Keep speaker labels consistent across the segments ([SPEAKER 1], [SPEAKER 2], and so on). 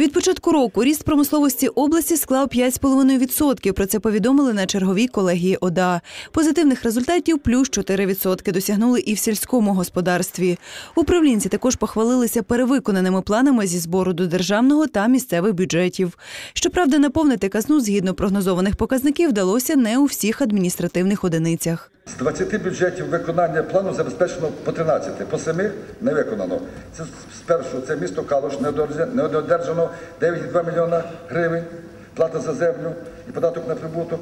[SPEAKER 1] Від початку року ріст промисловості області склав 5,5%. Про це повідомили на черговій колегії ОДА. Позитивних результатів плюс 4% досягнули і в сільському господарстві. Управлінці також похвалилися перевиконаними планами зі збору до державного та місцевих бюджетів. Щоправда, наповнити казну згідно прогнозованих показників вдалося не у всіх адміністративних одиницях.
[SPEAKER 2] З 20 бюджетів виконання плану забезпечено по 13, по 7 не виконано. Це спершу це місто Калуш не одержано- 9,2 мільйона гривень, плата за землю і податок на прибуток.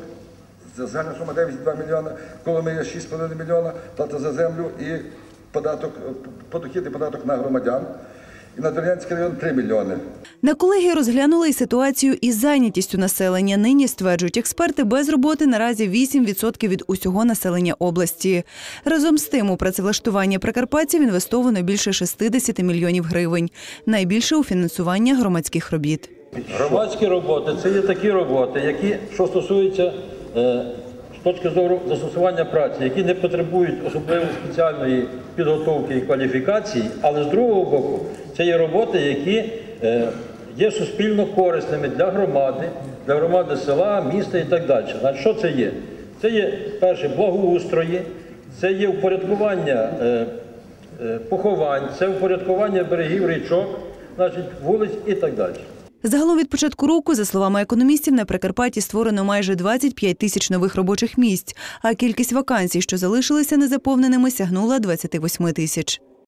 [SPEAKER 2] Загальна сума 9,2 мільйона, Коломия 6,5 мільйона, плата за землю і податок, подохід податок на громадян. І на Дорянський район 3 мільйони.
[SPEAKER 1] На колегії розглянули і ситуацію із зайнятістю населення. Нині стверджують експерти, без роботи наразі 8% від усього населення області. Разом з тим у працевлаштування прикарпатців інвестовано більше 60 мільйонів гривень. Найбільше у фінансування громадських робіт.
[SPEAKER 3] Громадські роботи це є такі роботи, які, що стосуються е, з точки зору застосування праці, які не потребують особливо спеціальної підготовки і кваліфікації, але з другого боку, це є роботи, які е, є суспільно корисними для громади, для громади села, міста і так далі. Значить, що це є? Це є перше благоустрої, це є упорядкування е, е, поховань, це упорядкування берегів річок, значить, вулиць і так далі.
[SPEAKER 1] Загалом від початку року, за словами економістів, на Прикарпатті створено майже 25 тисяч нових робочих місць, а кількість вакансій, що залишилися незаповненими, сягнула 28 тисяч.